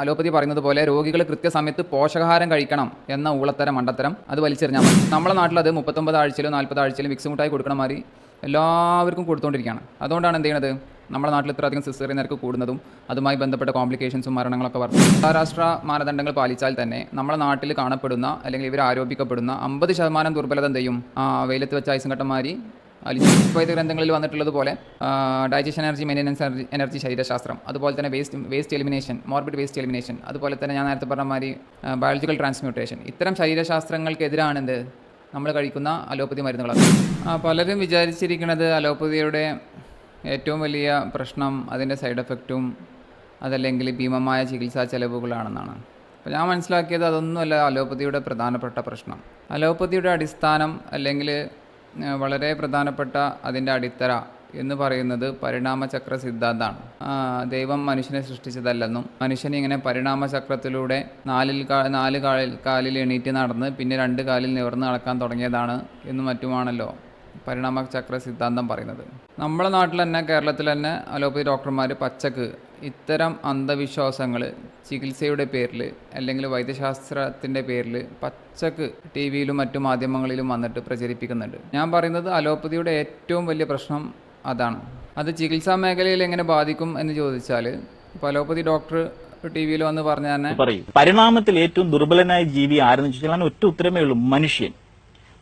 Allopathy പറയുന്നത് പോലെ രോഗികൾ കൃത്യസമയത്ത് പോഷകാഹാരം കഴിക്കണം എന്ന ഊളത്തരം മണ്ടത്തരം അത് വലിച്ചെറിഞ്ഞാൽ മതി. നമ്മുടെ നാട്ടിൽ അത് മുപ്പത്തൊമ്പത് ആഴ്ചയിലും നാൽപ്പത് ആഴ്ചയിലും വിക്സ് മുട്ടായി കൊടുക്കണ മാതിരി എല്ലാവർക്കും കൊടുത്തുകൊണ്ടിരിക്കുകയാണ് അതുകൊണ്ടാണ് എന്ത് ചെയ്യണത്? നമ്മുടെ നാട്ടിൽ ഇത്രയധികം സിസേറിയൻ നിരക്ക് കൂടുന്നതും അതുമായി ബന്ധപ്പെട്ട കോംപ്ലിക്കേഷൻസും മരണങ്ങളൊക്കെ വർദ്ധിച്ചു അന്താരാഷ്ട്ര മാനദണ്ഡങ്ങൾ പാലിച്ചാൽ തന്നെ നമ്മുടെ നാട്ടിൽ കാണപ്പെടുന്ന അല്ലെങ്കിൽ ഇവർ ആരോപിക്കപ്പെടുന്ന അമ്പത് ശതമാനം ദുർബലത എന്ത് ചെയ്യും? വെയിലത്ത് വെച്ച ഐസും കട്ടമാരി അലിവൈദ്യ ഗ്രന്ഥങ്ങളിൽ വന്നിട്ടുള്ളത് പോലെ ഡൈജഷൻ എനർജി മെയിന്റനൻസ് എനർജി ശരീരശാസ്ത്രം അതുപോലെ തന്നെ waste waste elimination morbid waste elimination അതുപോലെ തന്നെ ഞാൻ നേരത്തെ പറഞ്ഞ മാതിരി ബയോളജിക്കൽ ട്രാൻസ്മ്യൂട്ടേഷൻ ഇത്തരം ശരീരശാസ്ത്രങ്ങൾക്കെതിരാണ് എന്ത് നമ്മൾ കഴിക്കുന്ന അലോപ്പതി മരുന്നുകളാണ്. പലരും വിചാരിച്ചിരിക്കുന്നത് അലോപ്പതിയുടെ ഏറ്റവും വലിയ പ്രശ്നം അതിന്റെ സൈഡ് എഫക്റ്റും അതല്ലെങ്കിൽ ഭീമമായ ചികിത്സാ ചെലവുകളാണെന്നാണ്. അപ്പോൾ ഞാൻ മനസ്സിലാക്കിയത് അതൊന്നുമല്ല അലോപ്പതിയുടെ പ്രധാനപ്പെട്ട പ്രശ്നം. അലോപ്പതിയുടെ അടിസ്ഥാനം അല്ലെങ്കിൽ വളരെ പ്രധാനപ്പെട്ട അതിന്റെ അടിത്തറ എന്ന് പറയുന്നത് പരിണാമചക്ര സിദ്ധാന്തമാണ് ദൈവം മനുഷ്യനെ സൃഷ്ടിച്ചതല്ലെന്നും മനുഷ്യൻ ഇങ്ങനെ പരിണാമചക്രത്തിലൂടെ നാലിൽ കാ നാല് കാലിൽ കാലിൽ എണീറ്റ് നടന്ന് പിന്നെ രണ്ട് കാലിൽ നിവർന്ന് നടക്കാൻ തുടങ്ങിയതാണ് എന്നും മറ്റുമാണല്ലോ പരിണാമചക്ര സിദ്ധാന്തം പറയുന്നത്. നമ്മുടെ നാട്ടിൽ തന്നെ കേരളത്തിൽ തന്നെ അലോപ്പതി ഡോക്ടർമാർ പച്ചക്ക് ഇത്തരം അന്ധവിശ്വാസങ്ങൾ ചികിത്സയുടെ പേരിൽ അല്ലെങ്കിൽ വൈദ്യശാസ്ത്രത്തിന്റെ പേരിൽ പച്ചക്ക് ടി വിയിലും മറ്റു മാധ്യമങ്ങളിലും വന്നിട്ട് പ്രചരിപ്പിക്കുന്നുണ്ട്. ഞാൻ പറയുന്നത് അലോപ്പതിയുടെ ഏറ്റവും വലിയ പ്രശ്നം അതാണ്. അത് ചികിത്സാ മേഖലയിൽ എങ്ങനെ ബാധിക്കും എന്ന് ചോദിച്ചാൽ ഇപ്പോൾ അലോപ്പതി ഡോക്ടർ ടി വിയിൽ വന്ന് പറഞ്ഞ തന്നെ പറയും പരിണാമത്തിൽ ഏറ്റവും ദുർബലനായ ജീവി ആരെന്ന് ചോദിച്ചാൽ ഒറ്റ ഉത്തരമേ ഉള്ളൂ മനുഷ്യൻ.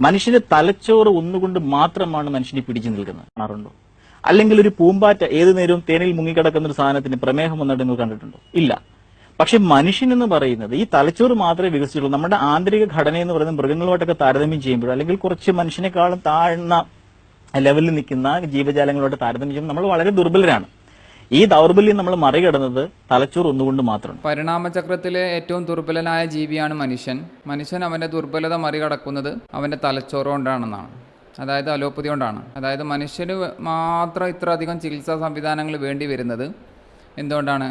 മനുഷ്യന്റെ തലച്ചോറ് ഒന്നുകൊണ്ട് മാത്രമാണ് മനുഷ്യനെ പിടിച്ചു നിൽക്കുന്നത്. അല്ലെങ്കിൽ ഒരു പൂമ്പാറ്റ ഏതു നേരവും തേനിൽ മുങ്ങിക്കിടക്കുന്ന ഒരു സാധനത്തിന് പ്രമേഹം വന്നിട്ട് നിങ്ങൾ കണ്ടിട്ടുണ്ടോ? ഇല്ല. പക്ഷെ മനുഷ്യൻ എന്ന് പറയുന്നത് ഈ തലച്ചോറ് മാത്രമേ വികസിച്ചുള്ളൂ നമ്മുടെ ആന്തരിക ഘടന എന്ന് പറയുന്നത് മൃഗങ്ങളുമായിട്ടൊക്കെ താരതമ്യം ചെയ്യുമ്പോൾ അല്ലെങ്കിൽ കുറച്ച് മനുഷ്യനെക്കാളും താഴ്ന്ന ലെവലിൽ നിൽക്കുന്ന ജീവജാലങ്ങളോട് താരതമ്യം ചെയ്യുമ്പോൾ നമ്മൾ വളരെ ദുർബലരാണ്. ഈ ദൗർബല്യം നമ്മൾ മറികടന്നത് തലച്ചോറ് ഒന്നുകൊണ്ട് മാത്രമാണ്. പരിണാമചക്രത്തിലെ ഏറ്റവും ദുർബലനായ ജീവിയാണ് മനുഷ്യൻ. മനുഷ്യൻ അവന്റെ ദുർബലത മറികടക്കുന്നത് അവന്റെ തലച്ചോറ് കൊണ്ടാണെന്നാണ്. അതായത് അലോപ്പതി കൊണ്ടാണ്. അതായത് മനുഷ്യന് മാത്രം ഇത്ര അധികം ചികിത്സാ സംവിധാനങ്ങൾ വേണ്ടി വരുന്നത്. എന്തുകൊണ്ടാണ്?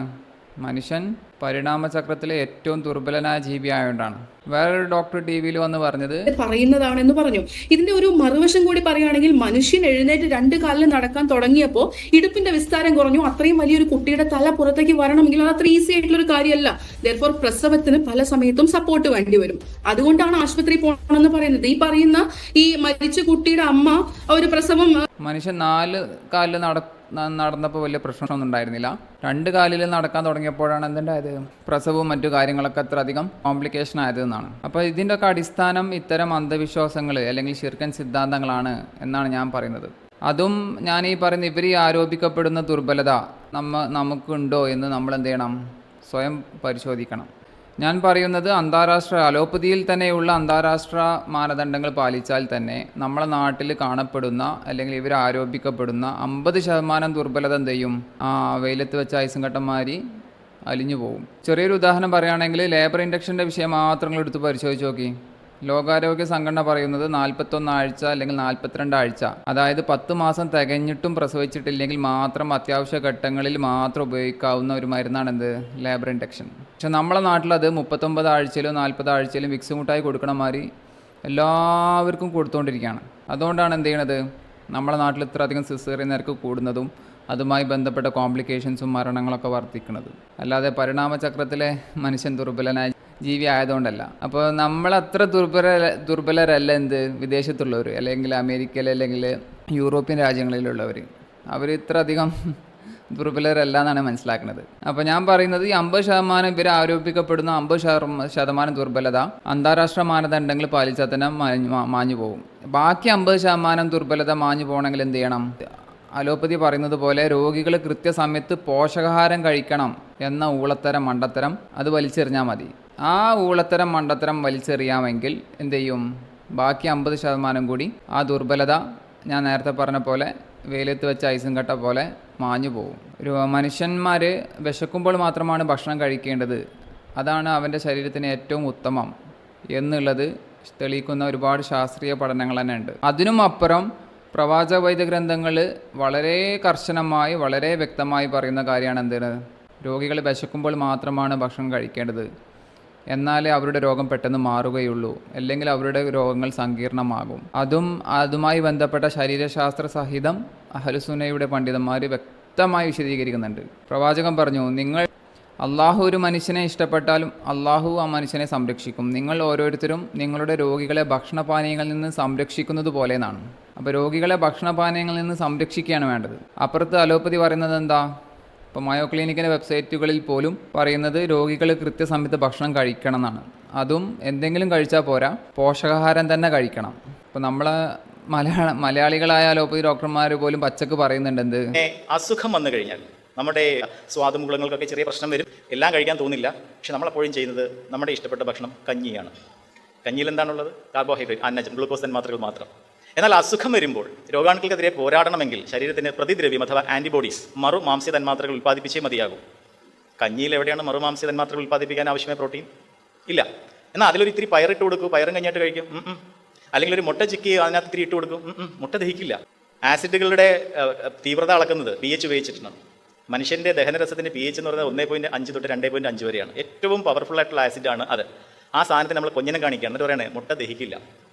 മനുഷ്യൻ പരിണാമചക്രത്തിലെ ഏറ്റവും ദുർബലനായ ജീവി ആയതുകൊണ്ടാണ് വേറൊരു ഡോക്ടർ ടി വിയിൽ വന്ന് പറഞ്ഞത് പറയുന്നതാണെന്ന് പറഞ്ഞു. ഇതിന്റെ ഒരു മറുവശം കൂടി പറയുകയാണെങ്കിൽ മനുഷ്യൻ എഴുന്നേറ്റ് രണ്ട് കാലിൽ നടക്കാൻ തുടങ്ങിയപ്പോൾ ഇടുപ്പിന്റെ വിസ്താരം കുറഞ്ഞു. അത്രയും വലിയൊരു കുട്ടിയുടെ തല പുറത്തേക്ക് വരണമെങ്കിൽ അത് അത്ര ഈസി ആയിട്ടുള്ള ഒരു കാര്യമല്ല. ദർഫോർ പ്രസവത്തിന് പല സമയത്തും സപ്പോർട്ട് വേണ്ടി വരും. അതുകൊണ്ടാണ് ആശുപത്രി പോകണമെന്ന് പറയുന്നത്. ഈ പറയുന്ന ഈ മരിച്ച കുട്ടിയുടെ അമ്മ ഒരു പ്രസവം മനുഷ്യൻ നാല് കാലിൽ നട ന- നടന്നപ്പോൾ വലിയ പ്രശ്നമൊന്നും ഉണ്ടായിരുന്നില്ല. രണ്ട് കാലിൽ നടക്കാൻ തുടങ്ങിയപ്പോഴാണ് എന്തുണ്ടായത്? പ്രസവവും മറ്റു കാര്യങ്ങളൊക്കെ അത്ര അധികം കോംപ്ലിക്കേഷൻ ആയതെന്നാണ് അപ്പോൾ ഇതിന്റെയൊക്കെ അടിസ്ഥാനം ഇത്തരം അന്ധവിശ്വാസങ്ങൾ അല്ലെങ്കിൽ ശിർക്കൻ സിദ്ധാന്തങ്ങളാണ് എന്നാണ് ഞാൻ പറയുന്നത്. അതും ഞാൻ ഈ പറയുന്ന ഇവർ ഈ ആരോപിക്കപ്പെടുന്ന ദുർബലത നമ്മ നമുക്കുണ്ടോ എന്ന് നമ്മൾ എന്ത് ചെയ്യണം? സ്വയം പരിശോധിക്കണം. ഞാൻ പറയുന്നത് അന്താരാഷ്ട്ര അലോപ്പതിയിൽ തന്നെയുള്ള അന്താരാഷ്ട്ര മാനദണ്ഡങ്ങൾ പാലിച്ചാൽ തന്നെ നമ്മളെ നാട്ടിൽ കാണപ്പെടുന്ന അല്ലെങ്കിൽ ഇവർ ആരോപിക്കപ്പെടുന്ന അമ്പത് ശതമാനം ദുർബലത എന്ത് ചെയ്യും? ആ വെയിലത്ത് വെച്ച ഐസും കട്ടന്മാരി അലിഞ്ഞു പോകും. ചെറിയൊരു ഉദാഹരണം പറയുകയാണെങ്കിൽ ലേബർ ഇൻഡക്ഷന്റെ വിഷയം മാത്രം എടുത്ത് പരിശോധിച്ച് നോക്കി. ലോകാരോഗ്യ സംഘടന പറയുന്നത് നാൽപ്പത്തൊന്ന് ആഴ്ച അല്ലെങ്കിൽ നാൽപ്പത്തിരണ്ട് ആഴ്ച. അതായത് പത്ത് മാസം തികഞ്ഞിട്ടും പ്രസവിച്ചിട്ടില്ലെങ്കിൽ മാത്രം അത്യാവശ്യ ഘട്ടങ്ങളിൽ മാത്രം ഉപയോഗിക്കാവുന്ന ഒരു മരുന്നാണ് എന്ത്? Labour induction. പക്ഷെ നമ്മളെ നാട്ടിലത് മുപ്പത്തൊമ്പത് ആഴ്ചയിലും നാൽപ്പത് ആഴ്ചയിലും വിക്സ് മുട്ടായി കൊടുക്കണ മാതിരി എല്ലാവർക്കും കൊടുത്തുകൊണ്ടിരിക്കുകയാണ് അതുകൊണ്ടാണ് എന്ത് ചെയ്യണത്? നമ്മളെ നാട്ടിൽ ഇത്ര അധികം സിസേറിയൻ നിരക്ക് കൂടുന്നതും അതുമായി ബന്ധപ്പെട്ട കോംപ്ലിക്കേഷൻസും മരണങ്ങളൊക്കെ വർദ്ധിക്കുന്നത് അല്ലാതെ പരിണാമചക്രത്തിലെ മനുഷ്യൻ ദുർബലനായ ജീവി ആയതുകൊണ്ടല്ല അപ്പോൾ നമ്മൾ നമ്മളത്ര ദുർബല ദുർബലരല്ല എന്ത്? വിദേശത്തുള്ളവർ അല്ലെങ്കിൽ അമേരിക്കയിൽ അല്ലെങ്കിൽ യൂറോപ്യൻ രാജ്യങ്ങളിലുള്ളവർ അവർ ഇത്ര അധികം ദുർബലരല്ല എന്നാണ് മനസ്സിലാക്കുന്നത് അപ്പോൾ ഞാൻ പറയുന്നത് ഈ അമ്പത് ശതമാനം ഇവർ ആരോപിക്കപ്പെടുന്ന. അമ്പത് ശതമാനം ദുർബലത. അന്താരാഷ്ട്ര മാനദണ്ഡങ്ങൾ പാലിച്ചാൽ തന്നെ മാഞ്ഞു പോകും. ബാക്കി അമ്പത് ശതമാനം ദുർബലത മാഞ്ഞു പോകണമെങ്കിൽ എന്ത് ചെയ്യണം? അലോപ്പതി പറയുന്നത് പോലെ രോഗികൾ കൃത്യസമയത്ത് പോഷകാഹാരം കഴിക്കണം എന്ന ഊളത്തരം മണ്ടത്തരം അത് വലിച്ചെറിഞ്ഞാൽ മതി. ആ ഊളത്തരം മണ്ടത്തരം വലിച്ചെറിയാമെങ്കിൽ എന്ത് ചെയ്യും? ബാക്കി അമ്പത് ശതമാനം കൂടി ആ ദുർബലത ഞാൻ നേരത്തെ പറഞ്ഞ പോലെ വെയിലത്ത് വെച്ച ഐസും കട്ട പോലെ മാഞ്ഞു പോകും. ഒരു മനുഷ്യന്മാർ വിശക്കുമ്പോൾ മാത്രമാണ് ഭക്ഷണം കഴിക്കേണ്ടത്. അതാണ് അവന്റെ ശരീരത്തിന് ഏറ്റവും ഉത്തമം എന്നുള്ളത് തെളിയിക്കുന്ന ഒരുപാട് ശാസ്ത്രീയ പഠനങ്ങൾ തന്നെ ഉണ്ട്. അതിനും അപ്പുറം പ്രവാചക വൈദ്യ ഗ്രന്ഥങ്ങൾ വളരെ കർശനമായി വളരെ വ്യക്തമായി പറയുന്ന കാര്യമാണ് എന്തിന് രോഗികൾ വിശക്കുമ്പോൾ മാത്രമാണ് ഭക്ഷണം കഴിക്കേണ്ടത്. എന്നാലേ അവരുടെ രോഗം പെട്ടെന്ന് മാറുകയുള്ളൂ അല്ലെങ്കിൽ അവരുടെ രോഗങ്ങൾ സങ്കീർണമാകും. അതും അതുമായി ബന്ധപ്പെട്ട ശരീരശാസ്ത്ര സഹിതം അഹലുസുനയുടെ പണ്ഡിതന്മാർ വ്യക്തമായി വിശദീകരിക്കുന്നുണ്ട്. പ്രവാചകൻ പറഞ്ഞു നിങ്ങൾ അള്ളാഹു ഒരു മനുഷ്യനെ ഇഷ്ടപ്പെട്ടാലും അള്ളാഹു ആ മനുഷ്യനെ സംരക്ഷിക്കും. നിങ്ങൾ ഓരോരുത്തരും നിങ്ങളുടെ രോഗികളെ ഭക്ഷണപാനീയങ്ങളിൽ നിന്ന് സംരക്ഷിക്കുന്നത് പോലെ എന്നാണ്. അപ്പോൾ രോഗികളെ ഭക്ഷണപാനീയങ്ങളിൽ നിന്ന് സംരക്ഷിക്കുകയാണ് വേണ്ടത്. അപ്പുറത്ത് അലോപ്പതി പറയുന്നത് എന്താ? ഇപ്പോൾ മയോ ക്ലിനിക്കിന്റെ വെബ്സൈറ്റുകളിൽ പോലും പറയുന്നത് രോഗികൾ കൃത്യസമയത്ത് ഭക്ഷണം കഴിക്കണം എന്നാണ് അതും എന്തെങ്കിലും കഴിച്ചാൽ പോരാ പോഷകാഹാരം തന്നെ കഴിക്കണം. ഇപ്പോൾ നമ്മളെ മലയാള മലയാളികളായ അലോപ്പതി ഡോക്ടർമാർ പോലും പച്ചക്ക് പറയുന്നുണ്ട് എന്ത്? അസുഖം വന്നു കഴിഞ്ഞാൽ നമ്മുടെ സ്വാദുമുകുളങ്ങൾക്കൊക്കെ ചെറിയ പ്രശ്നം വരും. എല്ലാം കഴിക്കാൻ തോന്നില്ല. പക്ഷെ നമ്മളെപ്പോഴും ചെയ്യുന്നത് നമ്മുടെ ഇഷ്ടപ്പെട്ട ഭക്ഷണം കഞ്ഞിയാണ്. കഞ്ഞിയിൽ എന്താണുള്ളത്? കാർബോഹൈഡ്രേറ്റ് അന്നജം ഗ്ലൂക്കോസ് തന്മാത്രകൾ മാത്രം. എന്നാൽ അസുഖം വരുമ്പോൾ രോഗാണുക്കൾക്കെതിരെ പോരാടണമെങ്കിൽ ശരീരത്തിന് പ്രതിദ്രവ്യം അഥവാ ആന്റിബോഡീസ് മറു മാംസ്യ തന്മാത്രകൾ ഉൽപ്പാദിപ്പിച്ചേ മതിയാകും. കഞ്ഞിയിൽ എവിടെയാണ് മറു മാംസ്യ തന്മാത്രകൾ ഉൽപ്പാദിപ്പിക്കാൻ ആവശ്യമായ പ്രോട്ടീൻ? ഇല്ല. എന്നാൽ അതിലൊരു ഇത്തിരി പയറിട്ട് കൊടുക്കും. പയറും കഴിഞ്ഞിട്ട് കഴിക്കും. അല്ലെങ്കിൽ ഒരു മുട്ട ചിക്കി അതിനകത്ത് ഇത്തിരി ഇട്ട് കൊടുക്കും. മുട്ട ദഹിക്കില്ല. ആസിഡുകളുടെ തീവ്രത അളക്കുന്നത് പി എച്ച് ഉപയോഗിച്ചിട്ടാണ് മനുഷ്യന്റെ ദഹനരസത്തിന്റെ പി എച്ച് എന്ന് പറയുന്നത് ഒന്നേ പോയിന്റ് അഞ്ച് തൊട്ട് രണ്ടേ പോയിന്റ് അഞ്ച് വരെയാണ്. ഏറ്റവും പവർഫുൾ ആയിട്ടുള്ള ആസിഡാണ് അത്. ആ സാധനത്തിന് നമ്മൾ കൊഞ്ഞനം കാണിക്കുക എന്നിട്ട് പറയണേ മുട്ട ദഹിക്കില്ല.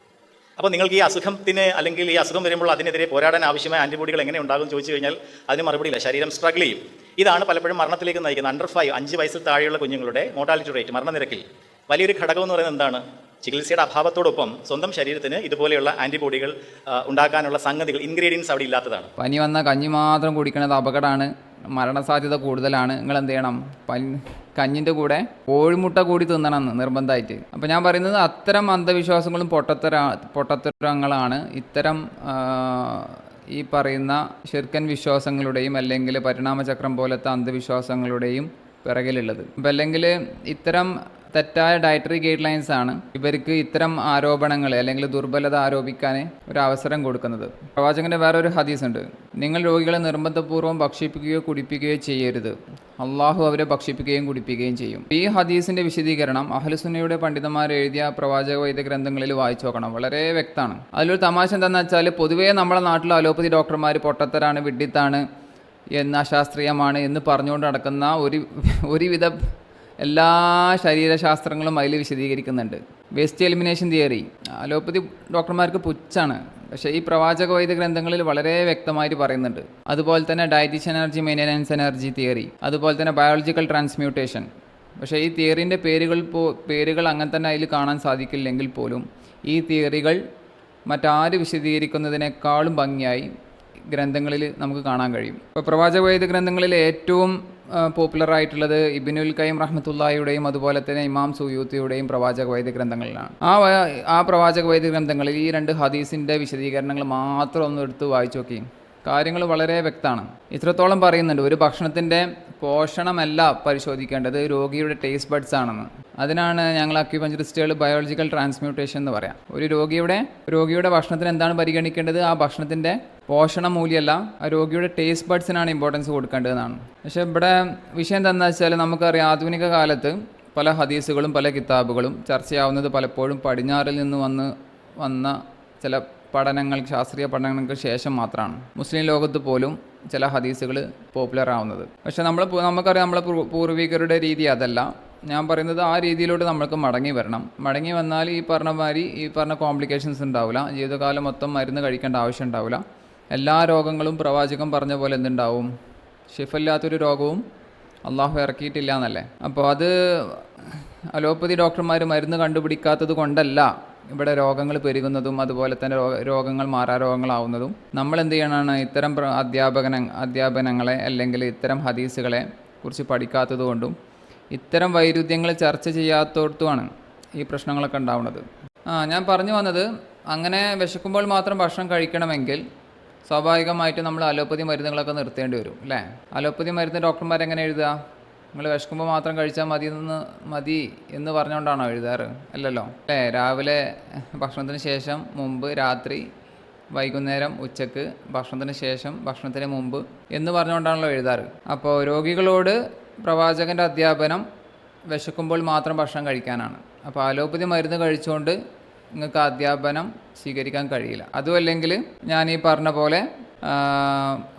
അപ്പോൾ നിങ്ങൾക്ക് ഈ അസുഖത്തിന് അല്ലെങ്കിൽ ഈ അസുഖം വരുമ്പോൾ അതിനെതിരെ പോരാടാൻ ആവശ്യമായ ആന്റിബോഡികൾ എങ്ങനെ ഉണ്ടാകും ചോദിച്ചു കഴിഞ്ഞാൽ അതിന് മറുപടിയില്ല ശരീരം സ്ട്രഗിൾ ചെയ്യും. ഇതാണ് പലപ്പോഴും മരണത്തിലേക്ക് നയിക്കുന്നത് അണ്ടർ ഫൈവ് അഞ്ച് വയസ്സിൽ താഴെയുള്ള കുഞ്ഞുങ്ങളുടെ മോർട്ടാലിറ്റി റേറ്റ് മരണനിരക്കിൽ. വലിയൊരു ഘടകം എന്ന് പറയുന്നത് എന്താണ്? ചികിത്സയുടെ അഭാവത്തോടൊപ്പം സ്വന്തം ശരീരത്തിന് ഇതുപോലെയുള്ള ആന്റിബോഡികൾ ഉണ്ടാക്കാനുള്ള സംഗതികൾ ഇൻഗ്രീഡിയൻസ് അവിടെ ഇല്ലാത്തതാണ്. പനി വന്ന കഞ്ഞി മാത്രം കുടിക്കുന്നത് അപകടമാണ്. മരണസാധ്യത കൂടുതലാണ്. നിങ്ങൾ എന്ത് ചെയ്യണം പനി കഞ്ഞിന്റെ കൂടെ കോഴിമുട്ട കൂടി തിന്നണം എന്ന് നിർബന്ധമായിട്ട്. അപ്പോൾ ഞാൻ പറയുന്നത് അത്തരം അന്ധവിശ്വാസങ്ങളും പൊട്ടത്തര പൊട്ടത്തരങ്ങളാണ്. ഇത്തരം ഈ പറയുന്ന ശിർക്കൻ വിശ്വാസങ്ങളുടെയും അല്ലെങ്കിൽ പരിണാമചക്രം പോലത്തെ അന്ധവിശ്വാസങ്ങളുടെയും പിറകിലുള്ളത്. അപ്പം അല്ലെങ്കിൽ ഇത്തരം തെറ്റായ ഡയറ്ററി ഗൈഡ് ലൈൻസ് ആണ് ഇവർക്ക് ഇത്തരം ആരോപണങ്ങൾ അല്ലെങ്കിൽ ദുർബലത ആരോപിക്കാൻ ഒരു അവസരം കൊടുക്കുന്നത്. പ്രവാചകന്റെ വേറൊരു ഹദീസ് ഉണ്ട്. നിങ്ങൾ രോഗികളെ നിർബന്ധപൂർവം ഭക്ഷിപ്പിക്കുകയോ കുടിപ്പിക്കുകയോ ചെയ്യരുത്. അള്ളാഹു അവരെ ഭക്ഷിപ്പിക്കുകയും കുടിപ്പിക്കുകയും ചെയ്യും. ഈ ഹദീസിന്റെ വിശദീകരണം അഹ്ലുസുന്നയുടെ പണ്ഡിതന്മാർ എഴുതിയ പ്രവാചക വൈദ്യ ഗ്രന്ഥങ്ങളിൽ വായിച്ചു നോക്കണം. വളരെ വ്യക്തമാണ്. അതിലൊരു തമാശ എന്താണെന്ന് വെച്ചാൽ പൊതുവേ നമ്മുടെ നാട്ടിൽ അലോപ്പതി ഡോക്ടർമാർ പൊട്ടത്തരാണ് വിഡ്ഢിത്താണ് എന്ന് അശാസ്ത്രീയമാണ് എന്ന് പറഞ്ഞുകൊണ്ട് നടക്കുന്ന ഒരു ഒരുവിധ എല്ലാ ശരീരശാസ്ത്രങ്ങളും അതിൽ വിശദീകരിക്കുന്നുണ്ട്. വേസ്റ്റ് എലിമിനേഷൻ തിയറി അലോപ്പതി ഡോക്ടർമാർക്ക് പുച്ഛാണ്. പക്ഷേ ഈ പ്രവാചക വൈദ്യ ഗ്രന്ഥങ്ങളിൽ വളരെ വ്യക്തമായിട്ട് പറയുന്നുണ്ട്. അതുപോലെ തന്നെ dietitian energy maintenance energy theory അതുപോലെ തന്നെ ബയോളജിക്കൽ ട്രാൻസ്മ്യൂട്ടേഷൻ പക്ഷേ ഈ തിയറിന്റെ പേരുകൾ പോ പേരുകൾ അങ്ങനെ തന്നെ അതിൽ കാണാൻ സാധിക്കില്ലെങ്കിൽ പോലും ഈ തിയറികൾ മറ്റാര് വിശദീകരിക്കുന്നതിനേക്കാളും ഭംഗിയായി ഗ്രന്ഥങ്ങളിൽ നമുക്ക് കാണാൻ കഴിയും. ഇപ്പോൾ പ്രവാചക വൈദ്യ ഗ്രന്ഥങ്ങളിൽ ഏറ്റവും പോപ്പുലർ ആയിട്ടുള്ളത് ഇബിനുൽ കൈം റഹ്മത്തുല്ലായുടെയും അതുപോലെ തന്നെ ഇമാം സുയൂത്തിയുടെയും പ്രവാചക വൈദ്യ ഗ്രന്ഥങ്ങളിലാണ്. ആ ആ പ്രവാചക വൈദ്യ ഗ്രന്ഥങ്ങളിൽ ഈ രണ്ട് ഹദീസിന്റെ വിശദീകരണങ്ങൾ മാത്രം ഒന്ന് എടുത്ത് വായിച്ചു നോക്കി. കാര്യങ്ങൾ വളരെ വ്യക്തമാണ്. ഇത്രത്തോളം പറയുന്നുണ്ട്. ഒരു ഭക്ഷണത്തിന്റെ പോഷണമല്ല പരിശോധിക്കേണ്ടത് രോഗിയുടെ ടേസ്റ്റ് ബഡ്സ് ആണെന്ന്. അതിനാണ് ഞങ്ങൾ അക്യുപഞ്ചറിസ്റ്റുകൾ ബയോളജിക്കൽ ട്രാൻസ്മ്യൂട്ടേഷൻ എന്ന് പറയാം. ഒരു രോഗിയുടെ രോഗിയുടെ ഭക്ഷണത്തിന് എന്താണ് പരിഗണിക്കേണ്ടത്? ആ ഭക്ഷണത്തിന്റെ പോഷണ മൂല്യമല്ല ആ രോഗിയുടെ ടേസ്റ്റ് ബഡ്സിനാണ് ഇമ്പോർട്ടൻസ് കൊടുക്കേണ്ടതെന്നാണ്. പക്ഷെ ഇവിടെ വിഷയം എന്താണെന്ന് വെച്ചാൽ നമുക്കറിയാം ആധുനിക കാലത്ത് പല ഹദീസുകളും പല കിതാബുകളും ചർച്ചയാവുന്നത് പലപ്പോഴും പടിഞ്ഞാറിൽ നിന്ന് വന്ന് വന്ന ചില പഠനങ്ങൾ ശാസ്ത്രീയ പഠനങ്ങൾക്ക് ശേഷം മാത്രമാണ്. മുസ്ലിം ലോകത്ത് പോലും ചില ഹദീസുകൾ പോപ്പുലർ ആവുന്നത്. പക്ഷെ നമ്മൾ നമുക്കറിയാം നമ്മളെ പൂർവികരുടെ രീതി അതല്ല. ഞാൻ പറയുന്നത് ആ രീതിയിലോട്ട് നമ്മൾക്ക് മടങ്ങി വരണം. മടങ്ങി വന്നാൽ ഈ പറഞ്ഞ മാതിരി ഈ പറഞ്ഞ കോംപ്ലിക്കേഷൻസ് ഉണ്ടാവില്ല. ജീവിതകാലം മൊത്തം മരുന്ന് കഴിക്കേണ്ട ആവശ്യം ഉണ്ടാവില്ല. എല്ലാ രോഗങ്ങളും പ്രവാചകം പറഞ്ഞ പോലെ എന്തുണ്ടാവും? ഷിഫല്ലാത്തൊരു രോഗവും അള്ളാഹു ഇറക്കിയിട്ടില്ല എന്നല്ലേ അപ്പോൾ അത് അലോപ്പതി ഡോക്ടർമാർ മരുന്ന് കണ്ടുപിടിക്കാത്തത് കൊണ്ടല്ല ഇവിടെ രോഗങ്ങൾ പെരുകുന്നതും അതുപോലെ തന്നെ രോഗങ്ങൾ മാറാ രോഗങ്ങളാവുന്നതും നമ്മൾ എന്ത് ചെയ്യണമാണ് ഇത്തരം അധ്യാപകന അധ്യാപനങ്ങളെ അല്ലെങ്കിൽ ഇത്തരം ഹദീസുകളെ കുറിച്ച് പഠിക്കാത്തത് കൊണ്ടും ഇത്തരം വൈരുദ്ധ്യങ്ങൾ ചർച്ച ചെയ്യാത്തോടത്തുമാണ് ഈ പ്രശ്നങ്ങളൊക്കെ ഉണ്ടാവുന്നത്. ആ ഞാൻ പറഞ്ഞു വന്നത് അങ്ങനെ വിശക്കുമ്പോൾ മാത്രം ഭക്ഷണം കഴിക്കണമെങ്കിൽ സ്വാഭാവികമായിട്ട് നമ്മൾ അലോപ്പതി മരുന്നുകളൊക്കെ നിർത്തേണ്ടി വരും അല്ലേ? അലോപ്പതി മരുന്ന് ഡോക്ടർമാർ എങ്ങനെ എഴുതുക? നിങ്ങൾ വിശക്കുമ്പോൾ മാത്രം കഴിച്ചാൽ മതി എന്ന് മതി എന്ന് പറഞ്ഞുകൊണ്ടാണോ എഴുതാറ്? അല്ലല്ലോ. അല്ലേ? രാവിലെ ഭക്ഷണത്തിന് ശേഷം മുമ്പ് രാത്രി വൈകുന്നേരം ഉച്ചയ്ക്ക് ഭക്ഷണത്തിന് ശേഷം ഭക്ഷണത്തിന് മുമ്പ് എന്ന് പറഞ്ഞുകൊണ്ടാണല്ലോ എഴുതാറ്. അപ്പോൾ രോഗികളോട് പ്രവാചകന്റെ അധ്യാപനം വിശക്കുമ്പോൾ മാത്രം ഭക്ഷണം കഴിക്കാനാണ്. അപ്പോൾ അലോപ്പതി മരുന്ന് കഴിച്ചുകൊണ്ട് നിങ്ങൾക്ക് അധ്യാപനം സ്വീകരിക്കാൻ കഴിയില്ല. അതും അല്ലെങ്കിൽ ഞാൻ ഈ പറഞ്ഞ പോലെ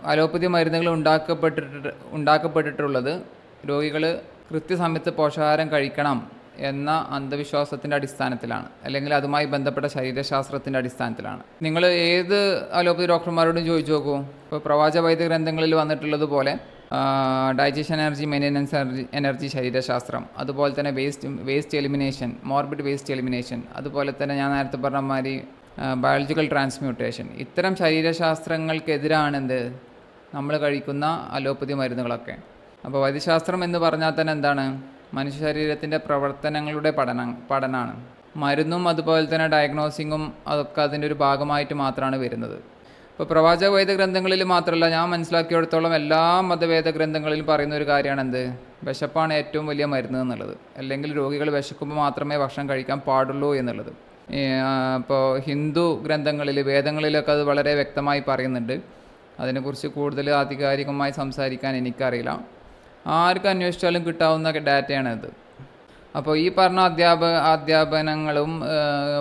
അലോപ്പതി മരുന്നുകൾ ഉണ്ടാക്കപ്പെട്ടിട്ട് ഉണ്ടാക്കപ്പെട്ടിട്ടുള്ളത് രോഗികൾ കൃത്യസമയത്ത് പോഷകാഹാരം കഴിക്കണം എന്ന അന്ധവിശ്വാസത്തിന്റെ അടിസ്ഥാനത്തിലാണ്. അല്ലെങ്കിൽ അതുമായി ബന്ധപ്പെട്ട ശരീരശാസ്ത്രത്തിന്റെ അടിസ്ഥാനത്തിലാണ്. നിങ്ങൾ ഏത് അലോപ്പതി ഡോക്ടർമാരോടും ചോദിച്ചു നോക്കൂ. ഇപ്പോൾ പ്രവാച വൈദ്യ ഗ്രന്ഥങ്ങളിൽ വന്നിട്ടുള്ളത് പോലെ ഡൈജഷൻ എനർജി മെയിന്റനൻസ് എനർജി ശരീരശാസ്ത്രം അതുപോലെ തന്നെ waste waste elimination morbid waste elimination അതുപോലെ തന്നെ ഞാൻ നേരത്തെ പറഞ്ഞ മാതിരി ബയോളജിക്കൽ ട്രാൻസ്മ്യൂട്ടേഷൻ ഇത്തരം ശരീരശാസ്ത്രങ്ങൾക്കെതിരാണ് എന്ത് നമ്മൾ കഴിക്കുന്ന അലോപ്പതി മരുന്നുകളൊക്കെ. അപ്പോൾ വൈദ്യശാസ്ത്രം എന്ന് പറഞ്ഞാൽ തന്നെ എന്താണ്? മനുഷ്യ ശരീരത്തിന്റെ പ്രവർത്തനങ്ങളുടെ പഠനം പഠനമാണ് മരുന്നും അതുപോലെ തന്നെ ഡയഗ്നോസിങ്ങും അതൊക്കെ അതിന്റെ ഒരു ഭാഗമായിട്ട് മാത്രമാണ് വരുന്നത്. ഇപ്പോൾ പ്രവാചക വേദഗ്രന്ഥങ്ങളിൽ മാത്രമല്ല ഞാൻ മനസ്സിലാക്കിയെടുത്തോളം എല്ലാ മതവേദ ഗ്രന്ഥങ്ങളിലും പറയുന്ന ഒരു കാര്യമാണ് എന്ത് വിശപ്പാണ് ഏറ്റവും വലിയ മരുന്ന് എന്നുള്ളത്. അല്ലെങ്കിൽ രോഗികൾ വിശക്കുമ്പോൾ മാത്രമേ ഭക്ഷണം കഴിക്കാൻ പാടുള്ളൂ എന്നുള്ളത്. ഇപ്പോൾ ഹിന്ദു ഗ്രന്ഥങ്ങളിൽ വേദങ്ങളിലൊക്കെ അത് വളരെ വ്യക്തമായി പറയുന്നുണ്ട്. അതിനെക്കുറിച്ച് കൂടുതൽ ആധികാരികമായി സംസാരിക്കാൻ എനിക്കറിയില്ല. ആർക്ക് അന്വേഷിച്ചാലും കിട്ടാവുന്ന ഡാറ്റയാണ് ഇത് അപ്പോൾ ഈ പറഞ്ഞ അധ്യാപ അധ്യാപനങ്ങളും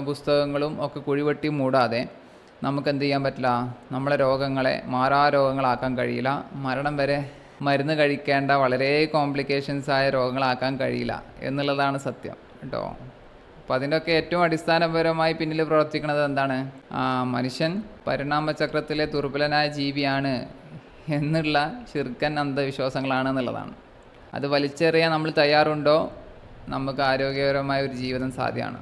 പുസ്തകങ്ങളും ഒക്കെ കുഴിവെട്ടി മൂടാതെ നമുക്ക് എന്ത് ചെയ്യാൻ പറ്റില്ല? നമ്മളെ രോഗങ്ങളെ മാറാ രോഗങ്ങളാക്കാൻ കഴിയില്ല. മരണം വരെ മരുന്ന് കഴിക്കേണ്ട വളരെ കോംപ്ലിക്കേഷൻസ് ആയ രോഗങ്ങളാക്കാൻ കഴിയില്ല എന്നുള്ളതാണ് സത്യം കേട്ടോ. അപ്പോൾ അതിന്റെയൊക്കെ ഏറ്റവും അടിസ്ഥാനപരമായി പിന്നിൽ പ്രവർത്തിക്കുന്നത് എന്താണ്? മനുഷ്യൻ പരിണാമചക്രത്തിലെ ദുർബലനായ ജീവിയാണ് എന്നുള്ള ചെറുക്കൻ അന്ധവിശ്വാസങ്ങളാണ് എന്നുള്ളതാണ്. അത് വലിച്ചെറിയാൻ നമ്മൾ തയ്യാറുണ്ടോ? നമുക്ക് ആരോഗ്യകരമായ ഒരു ജീവിതം സാധ്യമാണ്.